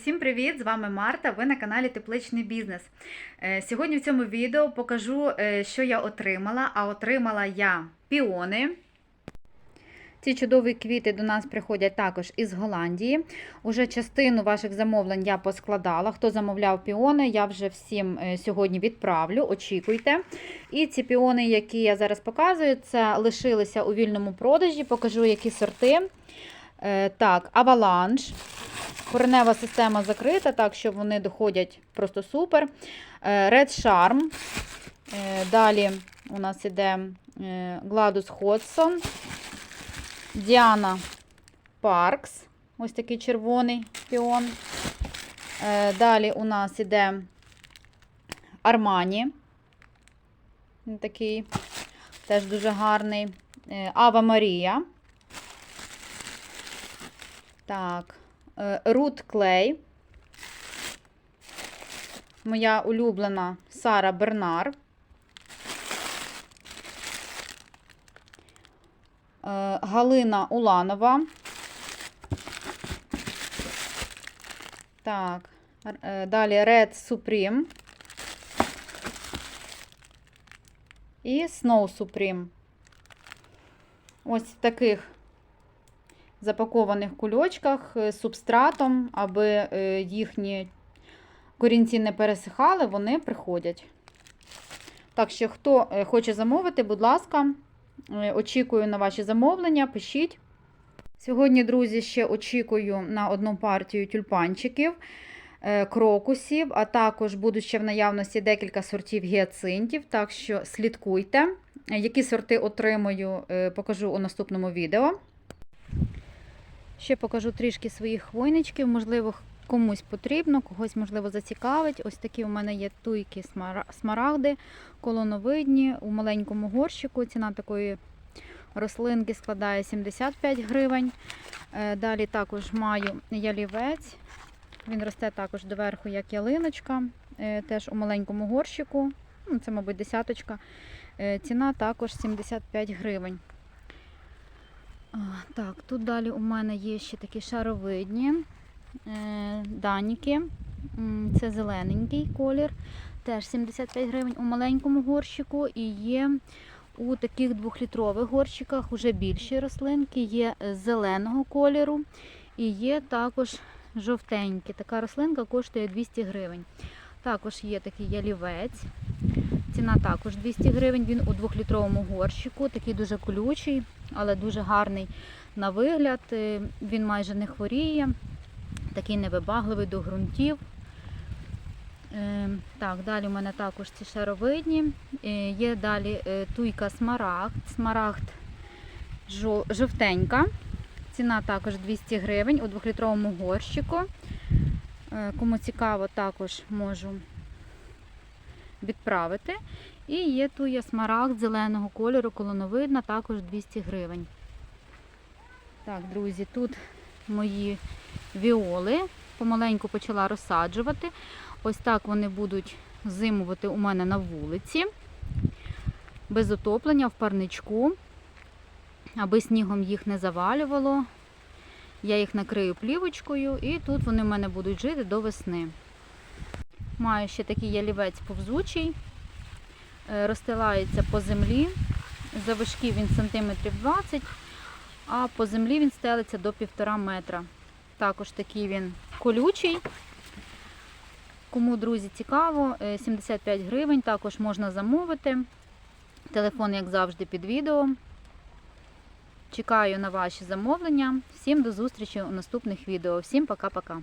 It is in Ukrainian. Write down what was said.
всім привіт! З вами Марта. Ви на каналі Тепличний бізнес. Е, Сьогодні в цьому відео покажу, е, що я отримала. А отримала я піони. Ці чудові квіти до нас приходять також із Голландії. Уже частину ваших замовлень я поскладала. Хто замовляв піони, я вже всім е, сьогодні відправлю. Очікуйте. І ці піони, які я зараз показую, це лишилися у вільному продажі. Покажу, які сорти. Е, Так, аваланж. Коренева система закрита, так що вони доходять просто супер. Е, Red Charm. Е, Далі у нас іде Gladus Hodson. Діана Паркс. Ось такий червоний піон. Далі у нас іде Армані. Такий теж дуже гарний. Ава Марія. Так. Рут Клей. Моя улюблена Сара Бернар. Е, Галина Уланова. Так, е, далі Red Supreme. І Snow Supreme. Ось таких запакованих кульочках з субстратом, аби е, їхні корінці не пересихали, вони приходять. Так що, хто е, хоче замовити, будь ласка, е, очікую на ваші замовлення, пишіть. Сьогодні, друзі, ще очікую на одну партію тюльпанчиків, е, крокусів, а також будуть ще в наявності декілька сортів гіацинтів, так що слідкуйте. Які сорти отримую, покажу у наступному відео. Ще покажу трішки своїх хвойничків, можливо, комусь потрібно, когось, можливо, зацікавить. Ось такі у мене є туйки смарагди, колоновидні у маленькому горщику. Ціна такої рослинки складає 75 гривень. Далі також маю ялівець. Він росте також доверху, як ялиночка, теж у маленькому горщику. Ну, це, мабуть, десяточка. Ціна також 75 гривень. Так, тут далі у мене є ще такі шаровидні е, даніки. Це зелененький колір. Теж 75 гривень у маленькому горщику. І є у таких двохлітрових горщиках вже більші рослинки, є зеленого кольору і є також жовтенькі. Така рослинка коштує 200 гривень. Також є такий ялівець. Ціна також 200 гривень, він у двохлітровому горщику, такий дуже колючий, але дуже гарний на вигляд. Е, він майже не хворіє, такий невибагливий до ґрунтів. Е, так, Далі у мене також ці шаровидні. Е, є далі туйка смарагд, смарагд жовтенька. Ціна також 200 гривень у двохлітровому горщику. Кому цікаво, також можу відправити. І є туя смарагд зеленого кольору, колоновидна, також 200 гривень. Так, друзі, тут мої віоли. Помаленьку почала розсаджувати. Ось так вони будуть зимувати у мене на вулиці, без отоплення в парничку, аби снігом їх не завалювало. Я їх накрию плівочкою і тут вони в мене будуть жити до весни. Маю ще такий ялівець повзучий, е, розстилається по землі. Завишки він сантиметрів 20, а по землі він стелиться до 1,5 метра. Також такий він колючий. Кому, друзі, цікаво, 75 е, гривень, також можна замовити. Телефон, як завжди, під відео. Чекаю на ваші замовлення. Всім до зустрічі у наступних відео. Всім пока-пока.